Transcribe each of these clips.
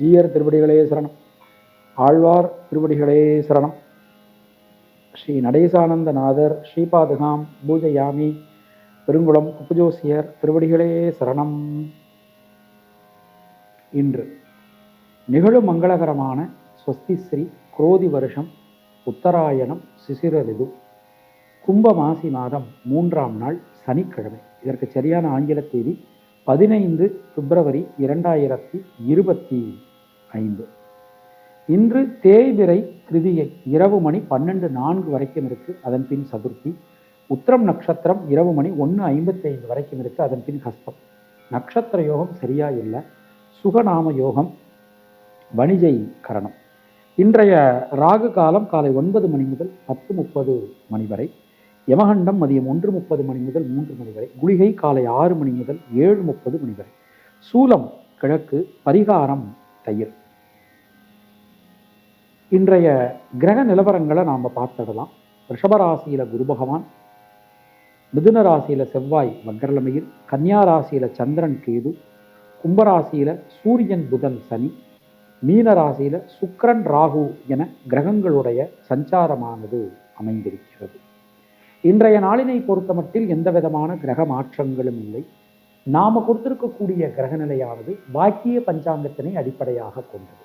ஜீயர் திருவடிகளே சரணம். ஆழ்வார் திருவடிகளே சரணம். ஸ்ரீ நடேசானந்தநாதர் ஸ்ரீபாதுகாம் பூஜயாமி பெருங்குளம் உபஜோசியர் திருவடிகளே சரணம். இன்று நிகழும் மங்களகரமான ஸ்வஸ்தி ஸ்ரீ குரோதி வருஷம் உத்தராயணம் சிசிரரிது. கும்ப மாசி மாதம் மூன்றாம் நாள் சனிக்கிழமை. இதற்கு சரியான ஆங்கில தேதி பதினைந்து பிப்ரவரி இரண்டாயிரத்தி இருபத்தி ஐந்து. இன்று தேய்பிரை கிருதியை இரவு மணி பன்னெண்டு நான்கு வரைக்கும் இருக்கு அதன் பின் சதுர்த்தி. உத்திரம் நட்சத்திரம் இரவு மணி ஒன்று ஐம்பத்தி ஐந்து வரைக்கும் இருக்கு அதன் பின் ஹஸ்தம் நட்சத்திர யோகம் சரியா இல்லை. சுகநாம யோகம் வணிஜை கரணம். இன்றைய ராகு காலம் காலை ஒன்பது மணி முதல் பத்து முப்பது மணி வரை. யமகண்டம் மதியம் ஒன்று முப்பது மணி முதல் மூன்று மணி வரை. குளிகை காலை ஆறு மணி முதல் ஏழு முப்பது மணி வரை. சூலம் கிழக்கு பரிகாரம் தயிர். இன்றைய கிரக நிலவரங்களை நாம் பார்த்துடலாம். ரிஷபராசியில் குரு பகவான் மிதுன ராசியில் செவ்வாய் வக்கரலமையில் கன்னியா ராசியில சந்திரன் கேது கும்பராசியில சூரியன் புதன் சனி மீன ராசியில் சுக்கரன் ராகு என கிரகங்களுடைய சஞ்சாரமானது அமைந்திருக்கிறது. இன்றைய நாளினை பொறுத்தமட்டில் எந்த விதமான கிரக மாற்றங்களும் இல்லை. நாம கொடுத்திருக்கக்கூடிய கிரகநிலையானது பாக்கிய பஞ்சாங்கத்தினை அடிப்படையாக கொண்டது.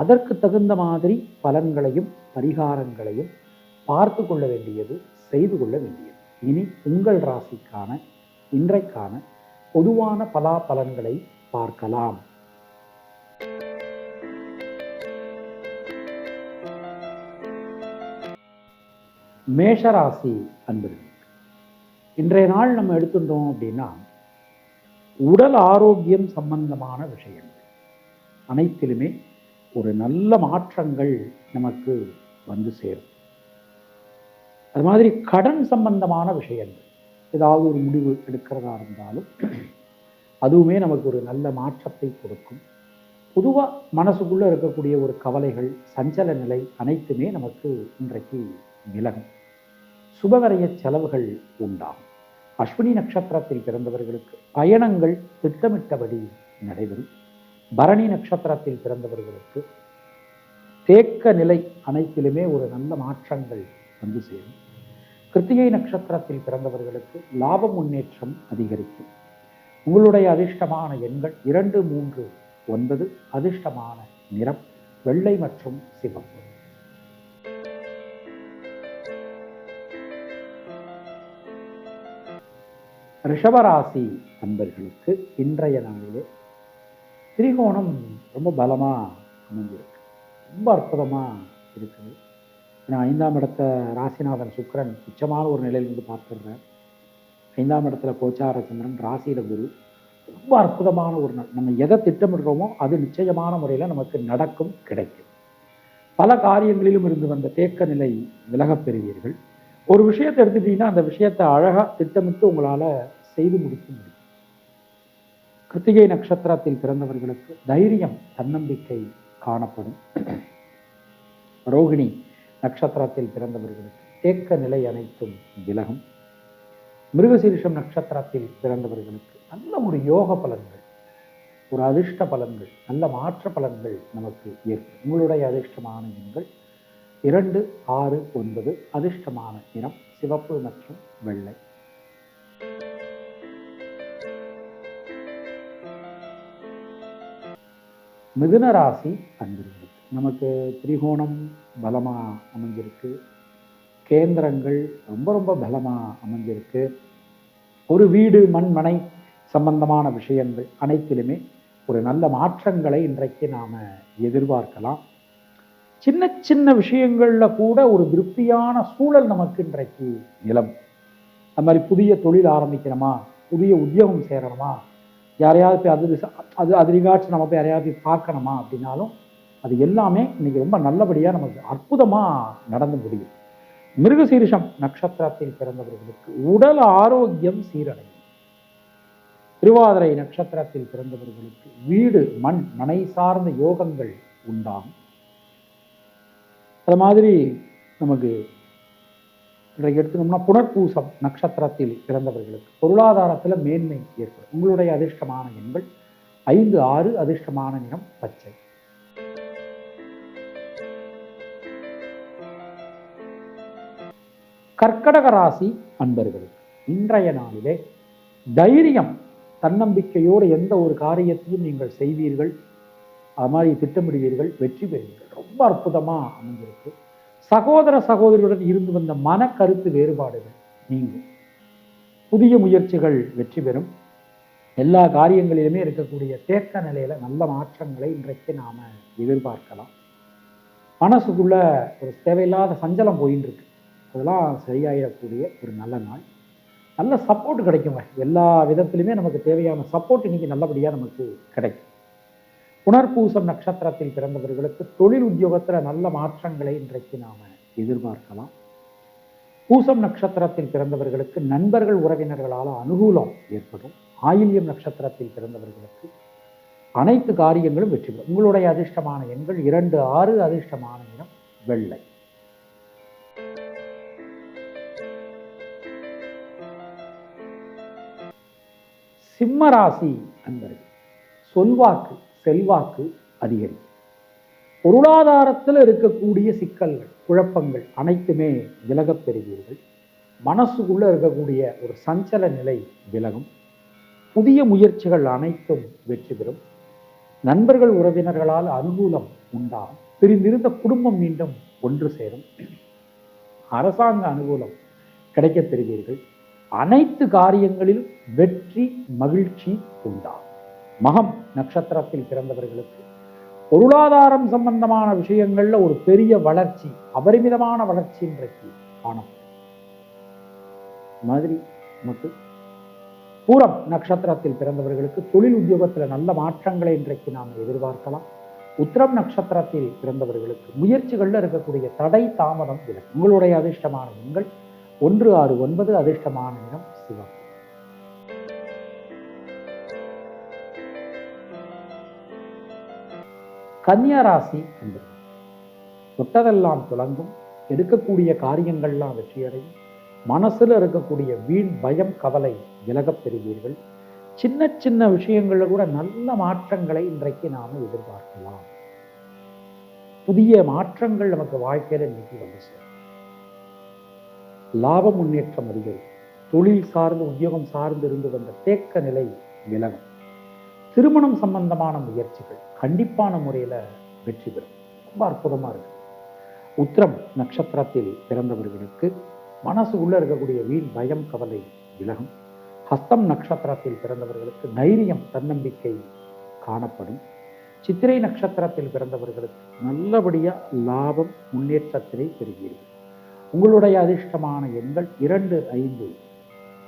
அதற்கு தகுந்த மாதிரி பலன்களையும் பரிகாரங்களையும் பார்த்து கொள்ள வேண்டியது செய்து கொள்ள வேண்டியது. இனி உங்கள் ராசிக்கான இன்றைக்கான பொதுவான பலாபலன்களை பார்க்கலாம். மேஷராசி அன்பர்கள் இன்றைய நாள் நம்ம எடுத்துட்டோம் அப்படின்னா உடல் ஆரோக்கியம் சம்பந்தமான விஷயங்கள் அனைத்திலுமே ஒரு நல்ல மாற்றங்கள் நமக்கு வந்து சேரும். அது மாதிரி கடன் சம்பந்தமான விஷயங்கள் ஏதாவது ஒரு முடிவு எடுக்கிறதா இருந்தாலும் அதுவுமே நமக்கு ஒரு நல்ல மாற்றத்தை கொடுக்கும். பொதுவாக மனசுக்குள்ளே இருக்கக்கூடிய ஒரு கவலைகள் சஞ்சல நிலை அனைத்துமே நமக்கு இன்றைக்கு விலகும். சுபகரைய செலவுகள் உண்டாகும். அஸ்வினி நட்சத்திரத்தில் பிறந்தவர்களுக்கு பயணங்கள் திட்டமிட்டபடி நடைபெறும். பரணி நட்சத்திரத்தில் பிறந்தவர்களுக்கு தேக்க நிலை அனைத்திலுமே ஒரு நல்ல மாற்றங்கள் வந்து சேரும். கிருத்திகை நட்சத்திரத்தில் பிறந்தவர்களுக்கு லாப முன்னேற்றம் அதிகரிக்கும். உங்களுடைய அதிர்ஷ்டமான எண்கள் இரண்டு மூன்று ஒன்பது அதிர்ஷ்டமான நிறம் வெள்ளை மற்றும் சிவப்பு. ரிஷபராசி அன்பர்களுக்கு இன்றைய நாளிலே திரிகோணம் ரொம்ப பலமாக அமைஞ்சிருக்கு ரொம்ப அற்புதமாக இருக்குது. ஏன்னா ஐந்தாம் இடத்த ராசிநாதன் சுக்கரன் உச்சமான ஒரு நிலையிலிருந்து பார்த்துடுறார். ஐந்தாம் இடத்துல கோச்சார சந்திரன் ராசியில குரு. ரொம்ப அற்புதமான ஒரு நம்ம எதை திட்டமிடுறோமோ அது நிச்சயமான முறையில் நமக்கு நடக்கும் கிடைக்கும். பல காரியங்களிலும் இருந்து வந்த தேக்க நிலை விலகப் பெறுவீர்கள். ஒரு விஷயத்தை எடுத்துட்டீங்கன்னா அந்த விஷயத்தை அழகாக திட்டமிட்டு உங்களால் செய்து முடிக்க முடியும். கிருத்திகை நட்சத்திரத்தில் பிறந்தவர்களுக்கு தைரியம் தன்னம்பிக்கை காணப்படும். ரோகிணி நட்சத்திரத்தில் பிறந்தவர்களுக்கு தேக்க நிலை அனைத்தும் விலகும். மிருகசீரிஷம் நட்சத்திரத்தில் பிறந்தவர்களுக்கு நல்ல ஒரு யோக பலன்கள் ஒரு அதிர்ஷ்ட பலன்கள் நல்ல மாற்ற பலன்கள் நமக்கு ஏற்படும். உங்களுடைய அதிர்ஷ்டமான எண்கள் இரண்டு ஆறு ஒன்பது அதிர்ஷ்டமான நிறம் சிவப்பு மற்றும் வெள்ளை. மிதுன ராசி அன்பர்களுக்கு நமக்கு திரிகோணம் பலமாக அமைஞ்சிருக்கு. கேந்திரங்கள் ரொம்ப ரொம்ப பலமாக அமைஞ்சிருக்கு. ஒரு வீடு மண் மனை சம்பந்தமான விஷயங்கள் அனைத்திலுமே ஒரு நல்ல மாற்றங்களை இன்றைக்கு நாம் எதிர்பார்க்கலாம். சின்ன சின்ன விஷயங்களில் கூட ஒரு திருப்தியான சூழல் நமக்கு இன்றைக்கு நிலம் அது மாதிரி புதிய தொழில் ஆரம்பிக்கிறோமா புதிய உத்தியோகம் சேரணுமா? யாரையாவது போய் அது அது அது நம்ம போய் யாரையாவது போய் பார்க்கணுமா அப்படின்னாலும் அது எல்லாமே இன்னைக்கு ரொம்ப நல்லபடியாக நமக்கு அற்புதமாக நடந்து முடியும். மிருகசீரிஷம் நட்சத்திரத்தில் பிறந்தவர்களுக்கு உடல் ஆரோக்கியம் சீரடையும். திருவாதிரை நட்சத்திரத்தில் பிறந்தவர்களுக்கு வீடு மண் மனை சார்ந்த யோகங்கள் உண்டாகும். அது மாதிரி நமக்கு இன்றைக்கு எடுத்துனோம்னா புனர்பூசம் நட்சத்திரத்தில் பிறந்தவர்களுக்கு பொருளாதாரத்தில் மேன்மை ஏற்படும். உங்களுடைய அதிர்ஷ்டமான எண்கள் ஐந்து ஆறு அதிர்ஷ்டமான நிறம் பச்சை. கர்க்கடக ராசி அன்பர்களுக்கு இன்றைய நாளிலே தைரியம் தன்னம்பிக்கையோடு எந்த ஒரு காரியத்தையும் நீங்கள் செய்வீர்கள் அது மாதிரி திட்டமிடுவீர்கள் வெற்றி பெறுவீர்கள். ரொம்ப அற்புதமாக அமைஞ்சிருக்கு. சகோதர சகோதரியுடன் இருந்து வந்த மன கருத்து வேறுபாடுகள் நீங்கும். புதிய முயற்சிகள் வெற்றி பெறும். எல்லா காரியங்களிலுமே இருக்கக்கூடிய தேக்க நிலையில நல்ல மாற்றங்களை இன்றைக்கு நாம எதிர்பார்க்கலாம். மனசுக்குள்ள ஒரு தேவையில்லாத சஞ்சலம் போயின்னு இருக்கு அதெல்லாம் சரியாயிடக்கூடிய ஒரு நல்ல நாள். நல்ல சப்போர்ட் கிடைக்குங்க. எல்லா விதத்திலுமே நமக்கு தேவையான சப்போர்ட் இன்னைக்கு நல்லபடியாக நமக்கு கிடைக்கும். புனர்பூசம் நட்சத்திரத்தில் பிறந்தவர்களுக்கு தொழில் உத்தியோகத்தில் நல்ல மாற்றங்களை இன்றைக்கு நாம எதிர்பார்க்கலாம். பூசம் நட்சத்திரத்தில் பிறந்தவர்களுக்கு நண்பர்கள் உறவினர்களால் அனுகூலம் ஏற்படும். ஆயில்யம் நட்சத்திரத்தில் பிறந்தவர்களுக்கு அனைத்து காரியங்களும் வெற்றி பெறும். உங்களுடைய அதிர்ஷ்டமான எண்கள் இரண்டு ஆறு அதிர்ஷ்டமான இனம் வெள்ளை. சிம்மராசி அன்பர்கள் சொல்வாக்கு செல்வாக்கு அதிகரிக்கும். பொருளாதாரத்தில் இருக்கக்கூடிய சிக்கல்கள் குழப்பங்கள் அனைத்துமே விலகப் பெறுவீர்கள். மனசுக்குள்ள இருக்கக்கூடிய ஒரு சஞ்சல நிலை விலகும். புதிய முயற்சிகள் அனைத்தும் வெற்றி பெறும். நண்பர்கள் உறவினர்களால் அனுகூலம் உண்டாகும். பிரிந்திருந்த குடும்பம் மீண்டும் ஒன்று சேரும். அரசாங்க அனுகூலம் கிடைக்கப் பெறுவீர்கள். அனைத்து காரியங்களிலும் வெற்றி மகிழ்ச்சி உண்டாகும். மகம் நட்சத்திரத்தில் பிறந்தவர்களுக்கு. பொருளாதாரம் சம்பந்தமான விஷயங்கள்ல ஒரு பெரிய வளர்ச்சி அபரிமிதமான வளர்ச்சி இன்றைக்கு காணும் மாதிரி நமக்கு பூரம் நட்சத்திரத்தில் பிறந்தவர்களுக்கு தொழில் உத்தியோகத்துல நல்ல மாற்றங்களை இன்றைக்கு நாம் எதிர்பார்க்கலாம். உத்திரம் நட்சத்திரத்தில் பிறந்தவர்களுக்கு முயற்சிகள்ல இருக்கக்கூடிய தடை தாமதம் விலகும் உங்களுடைய அதிர்ஷ்டமான எண்கள் ஒன்று ஆறு ஒன்பது அதிர்ஷ்டமான நிறம் சிவப்பு. கன்னியா ராசி என்பது தொட்டதெல்லாம் துலங்கும் எடுக்கக்கூடிய காரியங்கள்லாம் வெற்றியடையும். மனசுல இருக்கக்கூடிய வீண் பயம் கவலை விலகப் பெறுவீர்கள். சின்ன சின்ன விஷயங்களில் கூட நல்ல மாற்றங்களை இன்றைக்கு நாம எதிர்பார்க்கலாம். புதிய மாற்றங்கள் நமக்கு வாழ்க்கையில் இன்னைக்கு வந்து சேரும். லாப முன்னேற்றம் அதிகரிக்கும். தொழில் சார்ந்து உத்தியோகம் சார்ந்து இருந்து வந்த தேக்க நிலை விலகும். திருமணம் சம்பந்தமான முயற்சிகள் கண்டிப்பான முறையில வெற்றி பெறும். ரொம்ப அற்புதமா இருக்கு. உத்திரம் நட்சத்திரத்தில் பிறந்தவர்களுக்கு மனசு உள்ள இருக்கக்கூடிய வீண் பயம் கவலை விலகும். ஹஸ்தம் நட்சத்திரத்தில் பிறந்தவர்களுக்கு தைரியம் தன்னம்பிக்கை காணப்படும். சித்திரை நட்சத்திரத்தில் பிறந்தவர்களுக்கு நல்லபடியா லாபம் முன்னேற்றத்தினை பெறுவீர்கள். உங்களுடைய அதிர்ஷ்டமான எண்கள் இரண்டு ஐந்து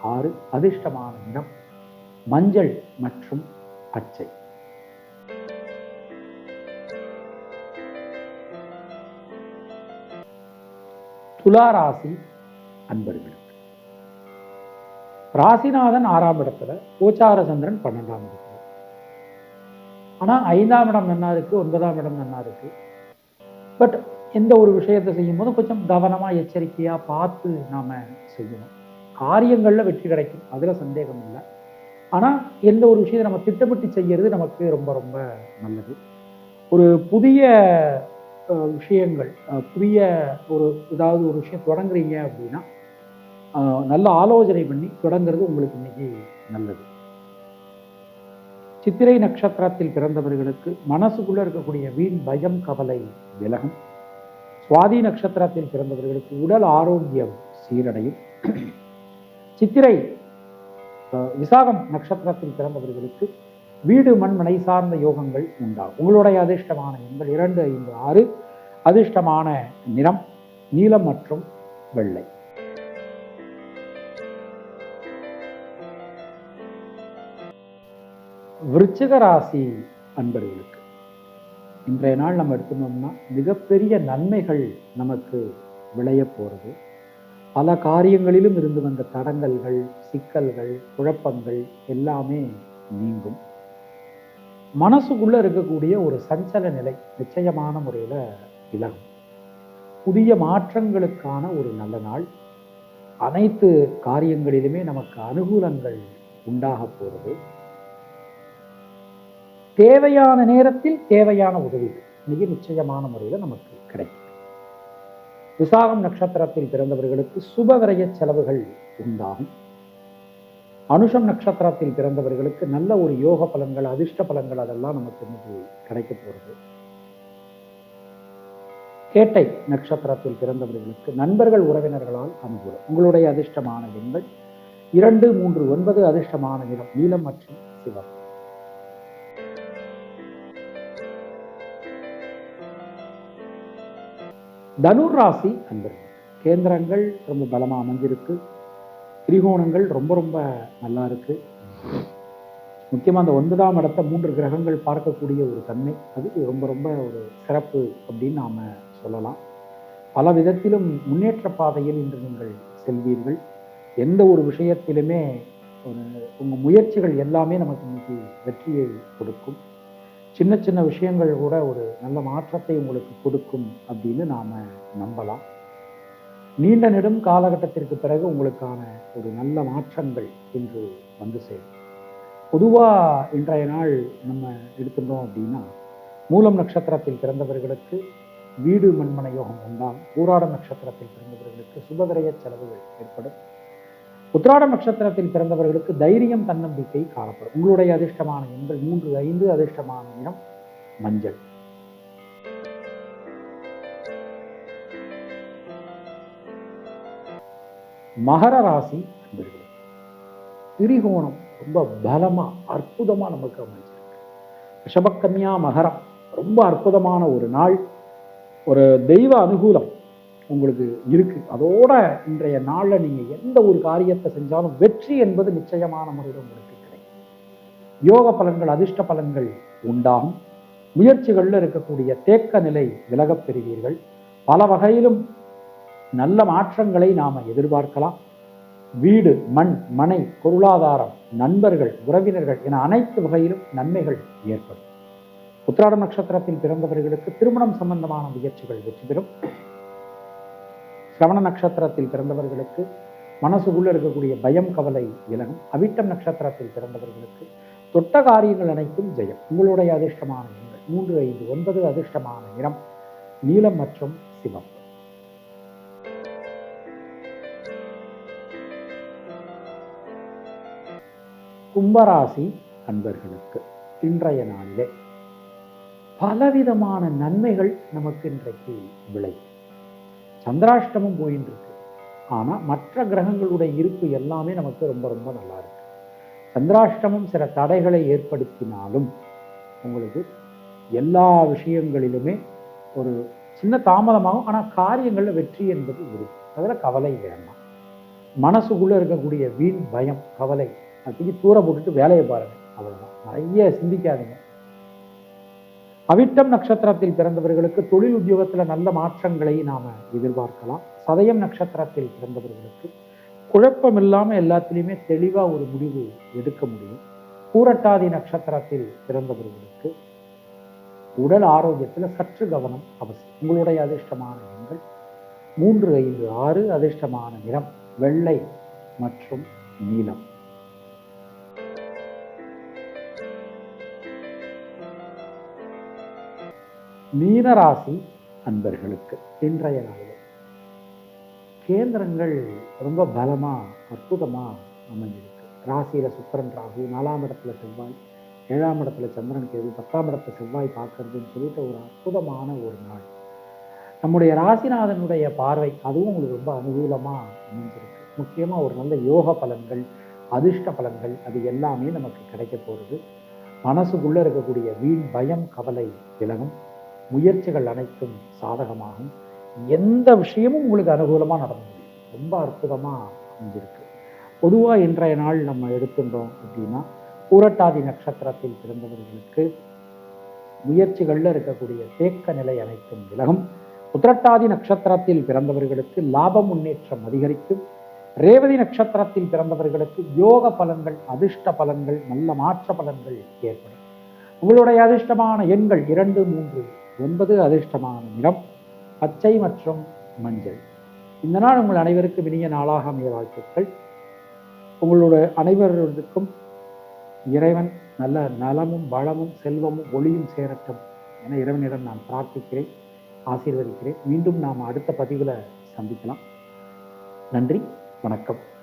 ஆறு அதிர்ஷ்டமான நிறம் மஞ்சள் மற்றும் பச்சை. துலா ராசி அன்பர்களுக்கு. ராசிநாதன் ஆறாம் இடத்துல கோச்சார சந்திரன் பன்னெண்டாம் இடத்துல. ஆனா ஐந்தாம் இடம் நன்னா இருக்கு ஒன்பதாம் இடம் நன்னா இருக்கு? பட் எந்த ஒரு விஷயத்தை செய்யும் போது கொஞ்சம் கவனமா எச்சரிக்கையா பார்த்து நாம செய்யணும். காரியங்கள்ல வெற்றி கிடைக்கும் அதுல சந்தேகம் இல்லை. ஆனா எந்த ஒரு விஷயத்தை நம்ம திட்டமிட்டு செய்யறது நமக்கு ரொம்ப ரொம்ப நல்லது. ஒரு புதிய அஹ், விஷயங்கள் புதிய ஒரு ஏதாவது ஒரு விஷயம் தொடங்குறீங்க அப்படின்னா நல்ல ஆலோசனை பண்ணி தொடங்குறது உங்களுக்கு இன்னைக்கு நல்லது. சித்திரை நட்சத்திரத்தில் பிறந்தவர்களுக்கு மனசுக்குள்ள இருக்கக்கூடிய வீண் பயம் கவலை விலகும். சுவாதி நட்சத்திரத்தில் பிறந்தவர்களுக்கு உடல் ஆரோக்கியம் சீரடையும். சித்திரை விசாகம் நட்சத்திரத்தில் பிறந்தவர்களுக்கு வீடு மண்மனை சார்ந்த யோகங்கள் உண்டாகும். உங்களுடைய அதிர்ஷ்டமான எண்கள் இரண்டு ஐந்து ஆறு. அதிர்ஷ்டமான நிறம் நீலம் மற்றும் வெள்ளை. விருச்சிக ராசி அன்பர்களுக்கு இன்றைய நாள் நம்ம எடுத்துனோம்னா மிகப்பெரிய நன்மைகள் நமக்கு விளைய போகிறது பல காரியங்களிலும் இருந்து வந்த தடங்கல்கள் சிக்கல்கள் குழப்பங்கள் எல்லாமே நீங்கும். மனசுக்குள்ள இருக்கக்கூடிய ஒரு சஞ்சல நிலை நிச்சயமான முறையில விலகும். புதிய மாற்றங்களுக்கான ஒரு நல்ல நாள். அனைத்து காரியங்களிலுமே நமக்கு அனுகூலங்கள் உண்டாக போகிறது தேவையான நேரத்தில் தேவையான உதவிகள். மிக நிச்சயமான முறையில் நமக்கு விசாகம் நட்சத்திரத்தில் பிறந்தவர்களுக்கு சுபவிரய செலவுகள் உண்டாகும். அனுஷம் நட்சத்திரத்தில் பிறந்தவர்களுக்கு நல்ல ஒரு யோக பலன்கள் அதிர்ஷ்ட பலன்கள் அதெல்லாம் நமக்கு இன்னைக்கு கிடைக்க போகிறது கேட்டை நட்சத்திரத்தில் பிறந்தவர்களுக்கு நண்பர்கள் உறவினர்களால் அனுகூலம் உங்களுடைய அதிர்ஷ்டமான எண்கள் இரண்டு மூன்று ஒன்பது அதிர்ஷ்டமான நிறம் நீலம் மற்றும் சிவம் தனுர் ராசி அன்பர்கள் கேந்திரங்கள் ரொம்ப பலமா அமைஞ்சிருக்கு. திரிகோணங்கள் ரொம்ப ரொம்ப நல்லா இருக்கு. முக்கியமாக அந்த ஒன்பதாம் இடத்த மூன்று கிரகங்கள் பார்க்கக்கூடிய ஒரு தன்மை அது ரொம்ப ரொம்ப ஒரு சிறப்பு அப்படின்னு நாம சொல்லலாம். பல விதத்திலும் முன்னேற்ற பாதையில் இன்று நீங்கள் செல்வீர்கள். எந்த ஒரு விஷயத்திலுமே ஒரு உங்கள் முயற்சிகள் எல்லாமே நமக்கு இன்னைக்கு வெற்றியை கொடுக்கும். சின்ன சின்ன விஷயங்கள் கூட ஒரு நல்ல மாற்றத்தை உங்களுக்கு கொடுக்கும் அப்படின்னு நாம நம்பலாம். நீண்ட நெடும் காலகட்டத்திற்கு பிறகு உங்களுக்கான ஒரு நல்ல மாற்றங்கள் இன்று வந்து சேரும். பொதுவா இன்றைய நாள் நம்ம எடுத்துட்டோம் அப்படின்னா மூலம் நட்சத்திரத்தில் பிறந்தவர்களுக்கு வீடு மண்மனை யோகம் உண்டாகும் பூராடம் நட்சத்திரத்தில் பிறந்தவர்களுக்கு சுபவிரய செலவுகள் ஏற்படும். உத்திராடம் நட்சத்திரத்தில் பிறந்தவர்களுக்கு தைரியம் தன்னம்பிக்கை காணப்படும். உங்களுடைய அதிர்ஷ்டமான எண்கள் மூன்று ஐந்து அதிர்ஷ்டமான இடம் மஞ்சள். மகர ராசி அன்பர்களே திரிகோணம் ரொம்ப பலமா அற்புதமா நமக்கு அமைஞ்சிருக்கு ரிஷபக்கன்யா மகரம் ரொம்ப அற்புதமான ஒரு நாள். ஒரு தெய்வ அனுகூலம். உங்களுக்கு இருக்கு. அதோட இன்றைய நாள்ல நீங்க எந்த ஒரு காரியத்தை செஞ்சாலும் வெற்றி என்பது நிச்சயமான முறையில் உங்களுக்கு கிடைக்கும். யோக பலன்கள் அதிர்ஷ்ட பலன்கள் உண்டாகும். முயற்சிகள்ல இருக்கக்கூடிய தேக்க நிலை விலகப் பெறுவீர்கள். பல வகையிலும் நல்ல மாற்றங்களை நாம எதிர்பார்க்கலாம். வீடு மண் மனை பொருளாதாரம் நண்பர்கள் உறவினர்கள் என அனைத்து வகையிலும் நன்மைகள் ஏற்படும். உத்திராடம் நட்சத்திரத்தில் பிறந்தவர்களுக்கு திருமணம் சம்பந்தமான முயற்சிகள் வெற்றி பெறும். சிரவண நட்சத்திரத்தில் பிறந்தவர்களுக்கு மனசுக்குள்ள இருக்கக்கூடிய பயம் கவலை விலகும் அவிட்டம் நட்சத்திரத்தில் பிறந்தவர்களுக்கு தொட்ட காரியங்கள் அனைத்தும் ஜெயம். உங்களுடைய அதிர்ஷ்டமான எண்கள் மூன்று ஐந்து ஒன்பது அதிர்ஷ்டமான நிறம் நீலம் மற்றும் சிவம் கும்பராசி அன்பர்களுக்கு இன்றைய நாளிலே பலவிதமான நன்மைகள் நமக்கு இன்றைக்கு விளை சந்திராஷ்டமம் போயின்னு இருக்கு ஆனால் மற்ற கிரகங்களுடைய இருப்பு எல்லாமே நமக்கு ரொம்ப ரொம்ப நல்லா இருக்கு. சந்திராஷ்டமம் சில தடைகளை ஏற்படுத்தினாலும் உங்களுக்கு எல்லா விஷயங்களிலுமே ஒரு சின்ன தாமதமாகும். ஆனால் காரியங்களில் வெற்றி என்பது இருக்கும் அதில் கவலை வேண்டாம். மனசுக்குள்ளே இருக்கக்கூடிய வீண் பயம் கவலை அப்படி தூர போட்டுட்டு வேலையை பாருங்கள் அவ்வளோதான் நிறைய சிந்திக்காதீங்க. அவிட்டம் நட்சத்திரத்தில் பிறந்தவர்களுக்கு தொழில் உத்தியோகத்தில் நல்ல மாற்றங்களை நாம எதிர்பார்க்கலாம். சதயம் நட்சத்திரத்தில் பிறந்தவர்களுக்கு குழப்பம் இல்லாம எல்லாத்துலேயுமே தெளிவா ஒரு முடிவு எடுக்க முடியும். பூரட்டாதி நட்சத்திரத்தில் பிறந்தவர்களுக்கு உடல் ஆரோக்கியத்துல சற்று கவனம் அவசியம். உங்களுடைய அதிர்ஷ்டமான எண்கள் மூன்று ஐந்து ஆறு அதிர்ஷ்டமான நிறம் வெள்ளை மற்றும் நீலம். மீனராசி அன்பர்களுக்கு இன்றைய நாளில் கேந்திரங்கள் ரொம்ப பலமா அற்புதமா அமைஞ்சிருக்கு. ராசியில் சுக்கரன் ராகு நாலாம் இடத்துல செவ்வாய் ஏழாம் இடத்துல சந்திரன் கேது பத்தாம் இடத்துல செவ்வாய் பார்க்கறதுன்னு சொல்லிட்டு ஒரு அற்புதமான ஒரு நாள். நம்முடைய ராசிநாதனுடைய பார்வை அதுவும் உங்களுக்கு ரொம்ப அனுகூலமாக அமைஞ்சிருக்கு. முக்கியமாக ஒரு நல்ல யோக பலன்கள் அதிர்ஷ்ட பலன்கள் அது எல்லாமே நமக்கு கிடைக்க போகிறது மனசுக்குள்ளே இருக்கக்கூடிய வீண் பயம் கவலை விலகும் முயற்சிகள் அனைத்தும் சாதகமாகும். எந்த விஷயமும் உங்களுக்கு அனுகூலமாக நடந்தது ரொம்ப அற்புதமாக அமைஞ்சிருக்கு. பொதுவாக இன்றைய நாள் நம்ம எடுத்துட்டோம் அப்படின்னா பூரட்டாதி நட்சத்திரத்தில் பிறந்தவர்களுக்கு முயற்சிகளில் இருக்கக்கூடிய தேக்க நிலை அனைத்தும் விலகும். உத்திரட்டாதி நட்சத்திரத்தில் பிறந்தவர்களுக்கு லாப முன்னேற்றம் அதிகரிக்கும் ரேவதி நட்சத்திரத்தில் பிறந்தவர்களுக்கு யோக பலன்கள் அதிர்ஷ்ட பலன்கள் நல்ல மாற்ற பலன்கள் ஏற்படும். உங்களுடைய அதிர்ஷ்டமான எண்கள் இரண்டு மூன்று ஒன்பது அதிர்ஷ்டமான நிறம். பச்சை மற்றும் மஞ்சள். இந்த நாள் உங்கள் அனைவருக்கும் இனிய நாளாக அமைய வாழ்த்துக்கள். உங்களோட அனைவருக்கும் இறைவன் நல்ல நலமும் வளமும் செல்வமும் ஒளியும் சேரட்டும் என இறைவனிடம் நான் பிரார்த்திக்கிறேன் ஆசீர்வதிக்கிறேன். மீண்டும் நாம் அடுத்த பதிவில் சந்திக்கலாம். நன்றி வணக்கம்.